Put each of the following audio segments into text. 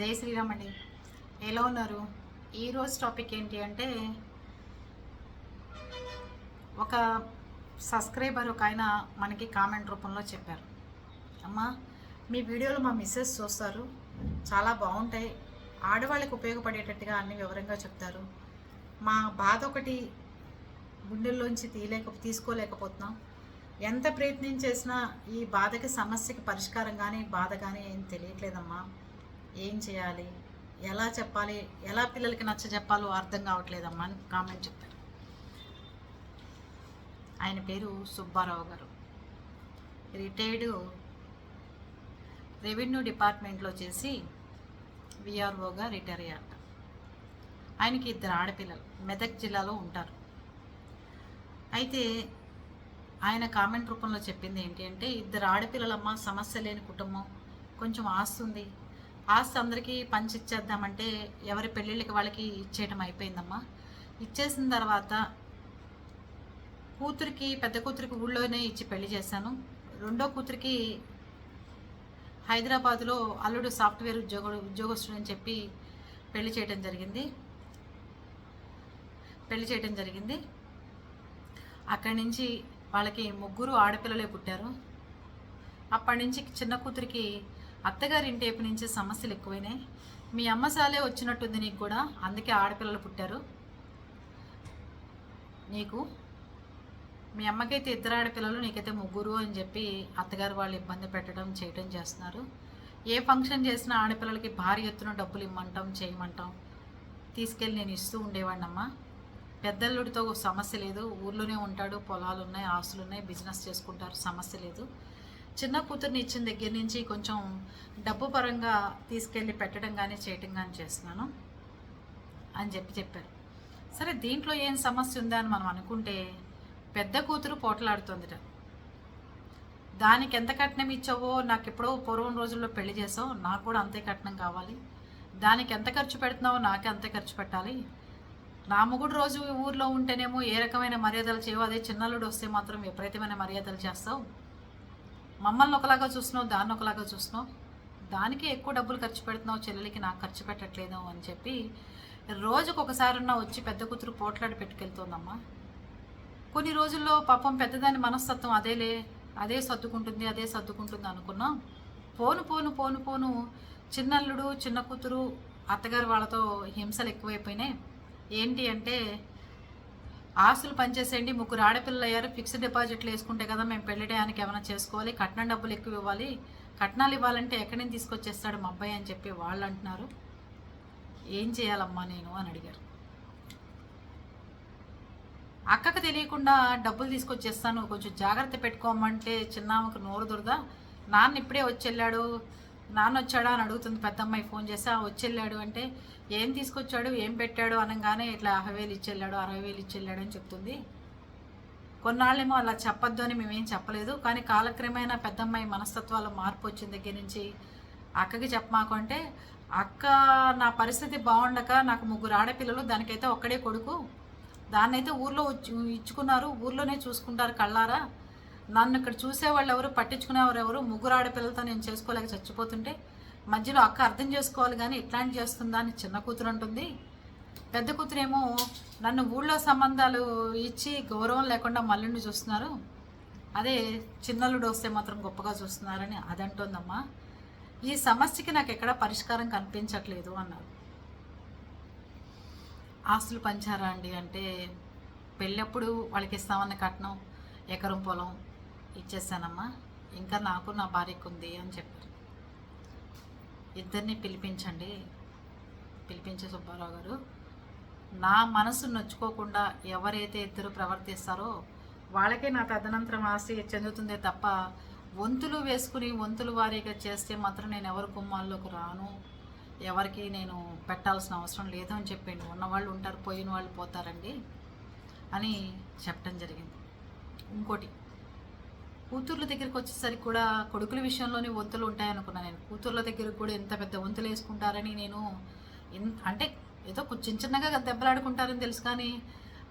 జై శ్రీరామ్ అండి ఎలా ఉన్నారు? ఈరోజు టాపిక్ ఏంటి అంటే ఒక సబ్స్క్రైబర్ ఒక ఆయన మనకి కామెంట్ రూపంలో చెప్పారు. అమ్మా మీ వీడియోలు మా మిస్సెస్ చూస్తారు. చాలా బాగుంటాయి. ఆడవాళ్ళకి ఉపయోగపడేటట్టుగా అన్ని వివరంగా చెప్తారు. మా బాధ ఒకటి గుండెల్లోంచి తీయలేక తీసుకోలేకపోతున్నాం. ఎంత ప్రయత్నం చేసినా ఈ బాధకి సమస్యకి పరిష్కారం కానీ బాధ కానీ ఏం తెలియట్లేదమ్మా. ఏం చేయాలి? ఎలా చెప్పాలి? ఎలా పిల్లలకి నచ్చ చెప్పాలో అర్థం కావట్లేదమ్మా అని కామెంట్ చెప్పారు. ఆయన పేరు సుబ్బారావు గారు. రిటైర్డ్ రెవెన్యూ డిపార్ట్మెంట్లో చేసి విఆర్ఓగా రిటైర్ అయ్యారు ఆయనకి ఇద్దరు ఆడపిల్లలు మెదక్ జిల్లాలో ఉంటారు. అయితే ఆయన కామెంట్ రూపంలో చెప్పింది ఏంటి అంటే ఇద్దరు ఆడపిల్లలమ్మ సమస్య లేని కుటుంబం కొంచెం ఆస్తుంది ఆస్తి అందరికీ పంచి ఇచ్చేద్దామంటే ఎవరి పెళ్ళిళ్ళకి వాళ్ళకి ఇచ్చేయటం అయిపోయిందమ్మా. ఇచ్చేసిన తర్వాత కూతురికి పెద్ద కూతురికి ఊళ్ళోనే ఇచ్చి పెళ్ళి చేశాను. రెండో కూతురికి హైదరాబాద్లో అల్లుడు సాఫ్ట్వేర్ ఉద్యోగుడు ఉద్యోగస్తుడు అని చెప్పి పెళ్ళి చేయడం జరిగింది. పెళ్ళి చేయడం జరిగింది. అక్కడి నుంచి వాళ్ళకి ముగ్గురు ఆడపిల్లలే పుట్టారు. అప్పటి నుంచి చిన్న కూతురికి అత్తగారి ఇంటి వైపు నుంచే సమస్యలు ఎక్కువైనాయి. మీ అమ్మ సాలే వచ్చినట్టుంది నీకు కూడా అందుకే ఆడపిల్లలు పుట్టారు. నీకు? మీ అమ్మకైతే ఇద్దరు ఆడపిల్లలు నీకైతే ముగ్గురు అని చెప్పి అత్తగారు వాళ్ళు ఇబ్బంది పెట్టడం చేయటం చేస్తున్నారు. ఏ ఫంక్షన్ చేసినా ఆడపిల్లలకి భారీ ఎత్తున డబ్బులు ఇమ్మంటాం చేయమంటాం. తీసుకెళ్ళి నేను ఇస్తూ ఉండేవాడినమ్మా. పెద్దల్లుడితో సమస్య లేదు. ఊర్లోనే ఉంటాడు పొలాలు ఉన్నాయి ఆస్తులు ఉన్నాయి బిజినెస్ చేసుకుంటారు సమస్య లేదు. చిన్న కూతుర్ని ఇచ్చిన దగ్గర నుంచి కొంచెం డబ్బు పరంగా తీసుకెళ్ళి పెట్టడం కానీ చేయటం కానీ చేస్తున్నాను అని చెప్పి చెప్పారు. సరే దీంట్లో ఏం సమస్య ఉందా అని మనం అనుకుంటే పెద్ద కూతురు పోట్లాడుతుందిట. దానికి ఎంత కట్నం ఇచ్చావో నాకు ఎప్పుడో పూర్వం రోజుల్లో పెళ్ళి చేసావు నాకు కూడా అంతే కట్నం కావాలి. దానికి ఎంత ఖర్చు పెడుతున్నావో నాకే అంతే ఖర్చు పెట్టాలి. నా మొగుడు రోజు ఊర్లో ఉంటేనేమో ఏ రకమైన మర్యాదలు చేయవు అదే చిన్నల్లుడు వస్తే మాత్రం విపరీతమైన మర్యాదలు చేస్తావు. మమ్మల్ని ఒకలాగా చూస్తున్నావు దాన్ని ఒకలాగా చూస్తున్నావు. దానికి ఎక్కువ డబ్బులు ఖర్చు పెడుతున్నావు చెల్లెలకి నాకు ఖర్చు పెట్టట్లేదు అని చెప్పి రోజుకు ఒకసారన్నా వచ్చి పెద్ద కూతురు పోట్లాడి పెట్టుకెళ్తోందమ్మా. కొన్ని రోజుల్లో పాపం పెద్దదాని మనస్తత్వం అదేలే అదే సర్దుకుంటుంది అదే సర్దుకుంటుంది అనుకున్నాం పోను పోను పోను పోను చిన్నల్లుడు చిన్న కూతురు అత్తగారు వాళ్ళతో హింసలు ఎక్కువైపోయినాయి. ఏంటి అంటే ఆస్తులు పనిచేసేయండి. ముగ్గురు ఆడపిల్లలు అయ్యారు. ఫిక్స్డ్ డిపాజిట్లు వేసుకుంటే కదా మేము పెళ్ళి టయానికి ఏమైనా చేసుకోవాలి. కట్నం డబ్బులు ఎక్కువ ఇవ్వాలి. కట్నాలు ఇవ్వాలంటే ఎక్కడి నుంచి తీసుకొచ్చేస్తాడు మా అబ్బాయి అని చెప్పి వాళ్ళు అంటున్నారు. ఏం చేయాలమ్మా నేను అని అడిగారు. అక్కకు తెలియకుండా డబ్బులు తీసుకొచ్చేస్తాను. కొంచెం జాగ్రత్త పెట్టుకోమంటే చిన్నామకు నోరు దురదా. నాన్న ఇప్పుడే వచ్చి వెళ్ళాడు. నాన్న వచ్చాడా అని అడుగుతుంది పెద్దమ్మాయి ఫోన్ చేసి "ఆ, వచ్చెళ్ళాడు అంటే ఏం తీసుకొచ్చాడు ఏం పెట్టాడు అనగానే ఇట్లా యాభై వేలు ఇచ్చెళ్ళాడు అరవై వేలు ఇచ్చెళ్ళాడు అని చెప్తుంది. కొన్నాళ్ళేమో అలా చెప్పొద్దు అని మేమేం చెప్పలేదు కానీ కాలక్రమేణా పెద్దమ్మాయి మనస్తత్వాలు మార్పు వచ్చిన దగ్గర నుంచి అక్కకి చెప్పమాకు అంటే అక్క నా పరిస్థితి బాగుండక నాకు ముగ్గురు ఆడపిల్లలు దానికైతే ఒక్కడే కొడుకు. దాన్నైతే ఊర్లో ఇచ్చుకున్నారు ఊర్లోనే చూసుకుంటారు కళ్ళారా? నన్ను ఇక్కడ చూసేవాళ్ళు ఎవరు పట్టించుకునేవారు ఎవరు ముగ్గురు ఆడపిల్లలతో నేను చేసుకోలేక చచ్చిపోతుంటే మధ్యలో అక్క అర్థం చేసుకోవాలి కానీ ఇట్లాంటి చేస్తుందా అని చిన్న కూతురు ఉంటుంది పెద్ద కూతురేమో నన్ను ఊళ్ళో సంబంధాలు ఇచ్చి గౌరవం లేకుండా మల్లుని చూస్తున్నారు. అదే చిన్నలుడు వస్తే మాత్రం గొప్పగా చూస్తున్నారని అదంటోందమ్మా ఈ సమస్యకి నాకు ఎక్కడా పరిష్కారం కనిపించట్లేదు అన్నారు. ఆస్తులు పంచారా అండి అంటే పెళ్ళప్పుడు వాళ్ళకి ఇస్తామన్న కట్నం ఎకరం పొలం ఇచ్చేసానమ్మా. ఇంకా నాకు నా భార్యకు ఉంది అని చెప్పారు. ఇద్దరిని పిలిపించండి. పిలిపించే సుబ్బారావు గారు నా మనసు నొచ్చుకోకుండా ఎవరైతే ఇద్దరు ప్రవర్తిస్తారో వాళ్ళకే నా తదనంతరం ఆస్తి చెందుతుందే తప్ప వంతులు వేసుకుని వంతులు వారీగా చేస్తే మాత్రం నేను ఎవరి గుమ్మాల్లోకి రాను. ఎవరికి నేను పెట్టాల్సిన అవసరం లేదు అని చెప్పండి ఉన్నవాళ్ళు ఉంటారు పోయిన వాళ్ళు పోతారండి అని చెప్పడం జరిగింది. ఇంకోటి కూతుర్ల దగ్గరికి వచ్చేసరికి కూడా కొడుకుల విషయంలోనే వంతులు ఉంటాయనుకున్నాను నేను. కూతుర్ల దగ్గరికి కూడా ఎంత పెద్ద వంతులు వేసుకుంటారని నేను అంటే ఏదో కొంచెం చిన్నగా దెబ్బలాడుకుంటారని తెలుసు కానీ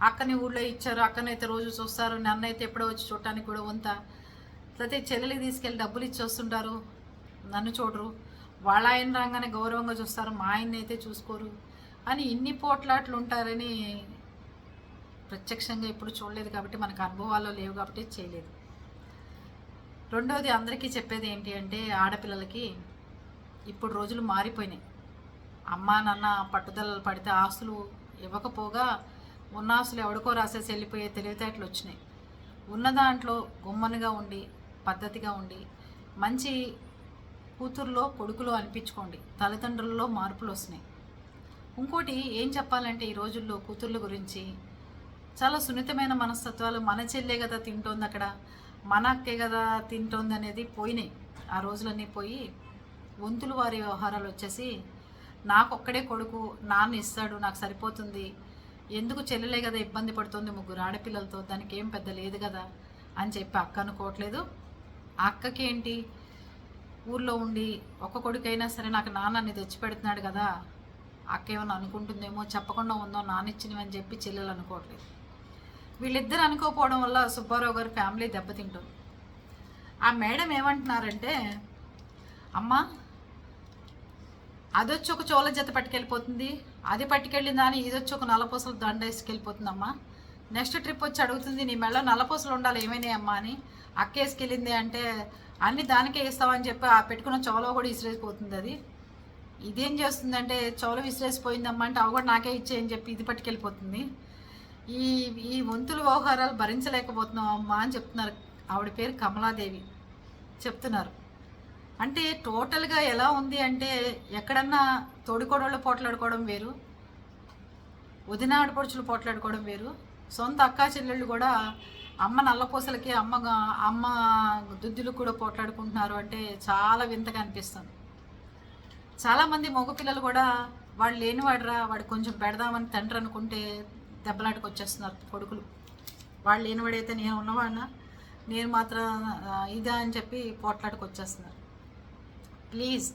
అక్కని ఊళ్ళో ఇచ్చారు అక్కనైతే రోజు చూస్తారు నన్ను అయితే ఎప్పుడో వచ్చి చూడటానికి కూడా వంత లేకపోతే చెల్లెలకి తీసుకెళ్ళి డబ్బులు ఇచ్చి వస్తుంటారు నన్ను చూడరు. వాళ్ళ ఆయన రాగానే గౌరవంగా చూస్తారు మా ఆయన్ని అయితే చూసుకోరు అని ఇన్ని పోట్లాట్లు ఉంటారని ప్రత్యక్షంగా ఎప్పుడు చూడలేదు కాబట్టి మనకు అనుభవాల్లో లేవు కాబట్టి చేయలేదు. రెండవది అందరికీ చెప్పేది ఏంటి అంటే ఆడపిల్లలకి ఇప్పుడు రోజులు మారిపోయినాయి. అమ్మా నాన్న పట్టుదలలు పడితే ఆస్తులు ఇవ్వకపోగా ఉన్న ఆస్తులు ఎవడికో రాసేసి వెళ్ళిపోయే తెలివితేటలు వచ్చినాయి. ఉన్న దాంట్లో గుమ్మనిగా ఉండి పద్ధతిగా ఉండి మంచి కూతుర్లో కొడుకులో అనిపించుకోండి. తల్లిదండ్రుల్లో మార్పులు వస్తున్నాయి. ఇంకోటి ఏం చెప్పాలంటే ఈ రోజుల్లో కూతుర్ల గురించి చాలా సున్నితమైన మనస్తత్వాలు మన చెల్లే కదా తింటోంది అక్కడ. మన అక్కే కదా తింటోంది అనేది పోయినాయి. ఆ రోజులన్నీ పోయి వంతులు వారి వ్యవహారాలు వచ్చేసి నాకు ఒక్కడే కొడుకు నాన్న ఇస్తాడు నాకు సరిపోతుంది. ఎందుకు చెల్లెలే కదా ఇబ్బంది పడుతుంది ముగ్గురు ఆడపిల్లలతో దానికి ఏం పెద్ద లేదు కదా అని చెప్పి అక్క అనుకోవట్లేదు. ఆ అక్కకి ఏంటి? ఊర్లో ఉండి ఒక్క కొడుకైనా సరే నాకు నాన్నని తెచ్చి పెడుతున్నాడు కదా అక్క ఏమన్నా అనుకుంటుందేమో చెప్పకుండా ఉందో నాన్న ఇచ్చినవి అని చెప్పి చెల్లెలు అనుకోవట్లేదు. వీళ్ళిద్దరు అనుకోకపోవడం వల్ల సుబ్బారావు గారి ఫ్యామిలీ దెబ్బతింటుంది ఆ మేడం ఏమంటున్నారంటే అమ్మా అదొచ్చి ఒక చోళ జత పట్టుకెళ్ళిపోతుంది. అది పట్టుకెళ్ళిందా అని ఇదొచ్చి ఒక నల్లపూసలు దండ వేసుకెళ్ళిపోతుందమ్మా. నెక్స్ట్ ట్రిప్ వచ్చి అడుగుతుంది నీ మెళ్ళ నల్లపూసలు ఉండాలి ఏమైనాయి అమ్మా అని. అక్క వేసుకెళ్ళింది అంటే అన్ని దానికే ఇస్తామని చెప్పి ఆ పెట్టుకున్న చోలో కూడా విసిరేసిపోతుంది అది. ఇదేం చేస్తుందంటే చోల విసిరేసిపోయిందమ్మా అంటే అవి కూడా నాకే ఇచ్చేయని చెప్పి ఇది పట్టుకెళ్ళిపోతుంది. ఈ ఈ వంతుల వ్యవహారాలు భరించలేకపోతున్నాం అమ్మా అని చెప్తున్నారు. ఆవిడ పేరు కమలాదేవి చెప్తున్నారు. అంటే టోటల్గా ఎలా ఉంది అంటే ఎక్కడన్నా తోడికోడళ్ళు పోట్లాడుకోవడం వేరు వదిన ఆడపడుచులు పోట్లాడుకోవడం వేరు సొంత అక్కా చెల్లెళ్ళు కూడా అమ్మ నల్లపూసలకి అమ్మ అమ్మ దుద్దులకు కూడా పోట్లాడుకుంటున్నారు అంటే చాలా వింతగా అనిపిస్తుంది. చాలామంది మగపిల్లలు కూడా వాడు లేనివాడురా వాడు కొంచెం పెడదామని తండ్రి అనుకుంటే దెబ్బలాటకు వచ్చేస్తున్నారు కొడుకులు. వాళ్ళు లేనివాడైతే నేను ఉన్నవాడినా నేను మాత్రం ఇదే ఇదా అని చెప్పి పోట్లాటకు వచ్చేస్తున్నారు ప్లీజ్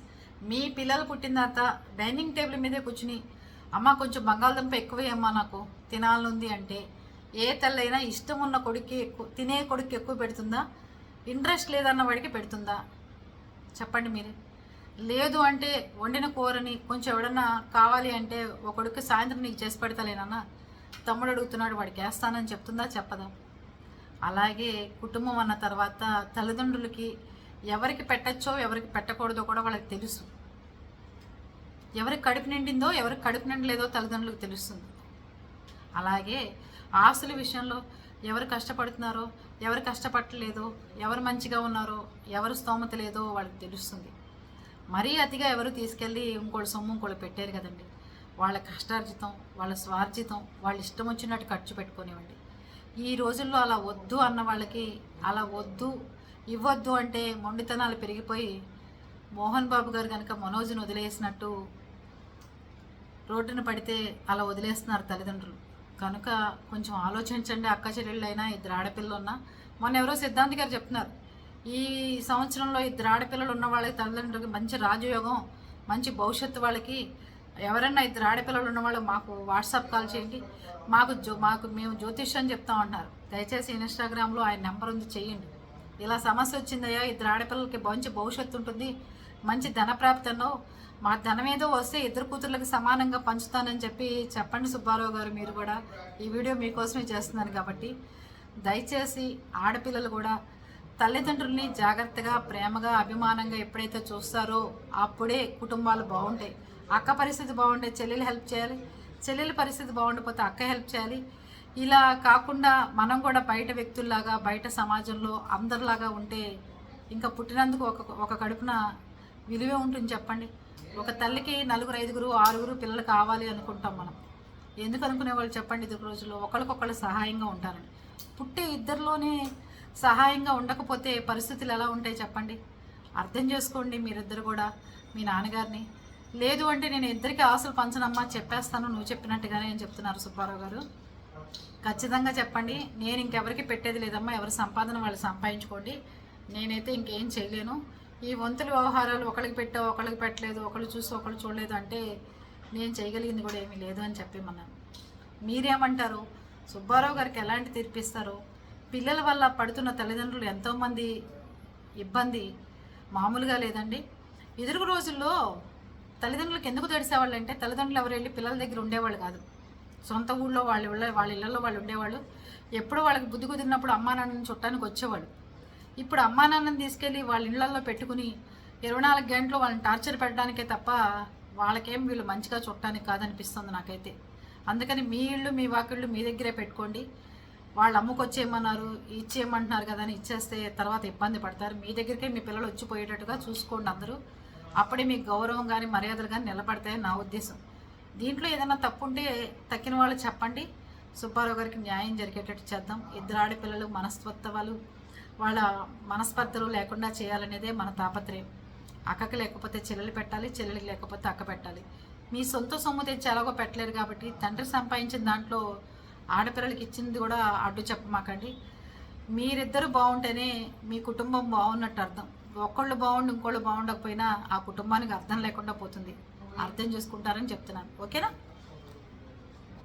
మీ పిల్లలు పుట్టిన తర్వాత డైనింగ్ టేబుల్ మీదే కూర్చుని అమ్మ కొంచెం బంగాళదుంప ఎక్కువే అమ్మా నాకు తినాలనుంది అంటే ఏ తల్లైనా ఇష్టం ఉన్న కొడుక్కి ఎక్కువ తినే కొడుక్కి ఎక్కువ పెడుతుందా? ఇంట్రెస్ట్ లేదన్న వాడికి పెడుతుందా? చెప్పండి మీరే. లేదు అంటే వండిన కూరని కొంచెం ఎవడన్నా కావాలి అంటే ఒక కొడుకు సాయంత్రం నీకు చేసి పెడతలేనన్నా తమ్ముడు అడుగుతున్నాడు వాడికి వేస్తానని చెప్తుందా? చెప్పదా? అలాగే కుటుంబం అన్న తర్వాత తల్లిదండ్రులకి ఎవరికి పెట్టచ్చో ఎవరికి పెట్టకూడదో కూడా వాళ్ళకి తెలుసు. ఎవరికి కడుపు నిండిందో ఎవరికి కడుపు నిండలేదో తల్లిదండ్రులకు తెలుస్తుంది. అలాగే ఆస్తుల విషయంలో ఎవరు కష్టపడుతున్నారో ఎవరు కష్టపడలేదో ఎవరు మంచిగా ఉన్నారో ఎవరు స్తోమత లేదో వాళ్ళకి తెలుస్తుంది. మరీ అతిగా ఎవరు తీసుకెళ్ళి ఇంకోటి సొమ్ము ఇంకోటి పెట్టారు కదండి. వాళ్ళ కష్టార్జితం వాళ్ళ స్వార్జితం వాళ్ళ ఇష్టం వచ్చినట్టు ఖర్చు పెట్టుకునేవండి ఈ రోజుల్లో అలా వద్దు అన్న వాళ్ళకి అలా వద్దు ఇవ్వద్దు అంటే మొండితనాలు పెరిగిపోయి మోహన్ బాబు గారు కనుక మనోజ్ని వదిలేసినట్టు రోడ్డును పడితే అలా వదిలేస్తున్నారు తల్లిదండ్రులు. కనుక కొంచెం ఆలోచించండి అక్క చెల్లెళ్ళైనా ఇద్దరు ఆడపిల్లలున్నా. మొన్న ఎవరో సిద్ధాంత్ గారు చెప్తున్నారు. ఈ సంవత్సరంలో ఇద్దరు ఆడపిల్లలు ఉన్న వాళ్ళకి తల్లిదండ్రులకి మంచి రాజయోగం మంచి భవిష్యత్తు వాళ్ళకి ఎవరైనా ఇద్దరు ఆడపిల్లలు ఉన్న వాళ్ళు మాకు వాట్సాప్ కాల్ చేయండి. మాకు జో మాకు మేము జ్యోతిష్యం చెప్తాం ఉన్నారు దయచేసి ఇన్స్టాగ్రామ్లో ఆయన నెంబర్ ఉంది చేయండి. ఇలా సమస్య వచ్చిందయ్యా ఇద్దరు ఆడపిల్లలకి మంచి భవిష్యత్తు ఉంటుంది. మంచి ధనప్రాప్తనో మా ధనం ఏదో వస్తే ఇద్దరు కూతుర్లకు సమానంగా పంచుతానని చెప్పి చెప్పండి సుబ్బారావు గారు మీరు కూడా. ఈ వీడియో మీకోసమే చేస్తున్నాను కాబట్టి. దయచేసి ఆడపిల్లలు కూడా తల్లిదండ్రుల్ని జాగ్రత్తగా ప్రేమగా అభిమానంగా ఎప్పుడైతే చూస్తారో అప్పుడే కుటుంబాలు బాగుంటాయి. అక్క పరిస్థితి బాగుంటే చెల్లెలు హెల్ప్ చేయాలి. చెల్లెల పరిస్థితి బాగుండిపోతే అక్క హెల్ప్ చేయాలి. ఇలా కాకుండా మనం కూడా బయట వ్యక్తుల్లాగా బయట సమాజంలో అందరిలాగా ఉంటే ఇంకా పుట్టినందుకు ఒక ఒక కడుపున విలువే ఉంటుంది చెప్పండి. ఒక తల్లికి నలుగురు ఐదుగురు ఆరుగురు పిల్లలు కావాలి అనుకుంటాం మనం. ఎందుకు అనుకునే వాళ్ళు చెప్పండి? ఇది రోజుల్లో ఒకరికొకళ్ళు సహాయంగా ఉంటారని. పుట్టే ఇద్దరిలోనే సహాయంగా ఉండకపోతే పరిస్థితులు ఎలా ఉంటాయి చెప్పండి? అర్థం చేసుకోండి మీరిద్దరు కూడా మీ నాన్నగారిని. లేదు అంటే నేను ఇద్దరికి ఆశలు పంచనమ్మా చెప్పేస్తాను నువ్వు చెప్పినట్టుగానే అని చెప్తున్నారు సుబ్బారావు గారు. ఖచ్చితంగా చెప్పండి నేను ఇంకెవరికి పెట్టేది లేదమ్మా ఎవరి సంపాదన వాళ్ళు సంపాదించుకోండి. నేనైతే ఇంకేం చేయలేను. ఈ వంతుల వ్యవహారాలు ఒకరికి పెట్టావు ఒకరికి పెట్టలేదు ఒకళ్ళు చూసి ఒకళ్ళు చూడలేదు అంటే నేను చేయగలిగింది కూడా ఏమీ లేదు అని చెప్పేమన్నాను మీరేమంటారు? సుబ్బారావు గారికి ఎలాంటి తీర్పిస్తారు? పిల్లల వల్ల పడుతున్న తల్లిదండ్రులు ఎంతోమంది ఇబ్బంది మామూలుగా లేదండి. ఎదురు రోజుల్లో తల్లిదండ్రులకు ఎందుకు తెడిసేవాళ్ళు అంటే తల్లిదండ్రులు ఎవరు వెళ్ళి పిల్లల దగ్గర ఉండేవాళ్ళు కాదు. సొంత ఊళ్ళో వాళ్ళు వాళ్ళ వాళ్ళ ఇళ్ళల్లో వాళ్ళు ఉండేవాళ్ళు. ఎప్పుడు వాళ్ళకి బుద్ధి కుదిరినప్పుడు అమ్మా నాన్నని చుట్టానికి వచ్చేవాళ్ళు. ఇప్పుడు అమ్మా నాన్నని తీసుకెళ్ళి వాళ్ళ ఇళ్ళల్లో పెట్టుకుని ఇరవై నాలుగు గంటలు వాళ్ళని టార్చర్ పెట్టడానికే తప్ప వాళ్ళకేం వీళ్ళు మంచిగా చుట్టానికి కాదనిపిస్తుంది నాకైతే. అందుకని మీ ఇళ్ళు మీ వాకిళ్ళు మీ దగ్గరే పెట్టుకోండి. వాళ్ళు అమ్ముకొచ్చేయమన్నారు ఇచ్చేయమంటున్నారు కదా అని ఇచ్చేస్తే తర్వాత ఇబ్బంది పడతారు. మీ దగ్గరికే మీ పిల్లలు వచ్చిపోయేటట్టుగా చూసుకోండి అందరూ. అప్పుడే మీకు గౌరవం కానీ మర్యాదలు కానీ నిలబడతాయని నా ఉద్దేశం. దీంట్లో ఏదైనా తప్పు ఉంటే తక్కిన వాళ్ళు చెప్పండి. సుబ్బారావు గారికి న్యాయం జరిగేటట్టు చేద్దాం. ఇద్దరు ఆడపిల్లలు మనస్తత్వాలు వాళ్ళ మనస్పర్ధలు లేకుండా చేయాలనేదే మన తాపత్రయం. అక్కకి లేకపోతే చెల్లెలు పెట్టాలి చెల్లెలికి లేకపోతే అక్క పెట్టాలి. మీ సొంత సొమ్ము తెచ్చి ఎలాగో పెట్టలేరు కాబట్టి తండ్రి సంపాదించిన దాంట్లో ఆడపిల్లలకి ఇచ్చింది కూడా అడ్డు చెప్పమాకండి. మీరిద్దరు బాగుంటేనే మీ కుటుంబం బాగున్నట్టు అర్థం. ఒకళ్ళు బాగుండి ఇంకోళ్ళు బాగుండకపోయినా ఆ కుటుంబానికి అర్థం లేకుండా పోతుంది. అర్థం చేసుకుంటారని చెప్తున్నాను. ఓకేనా?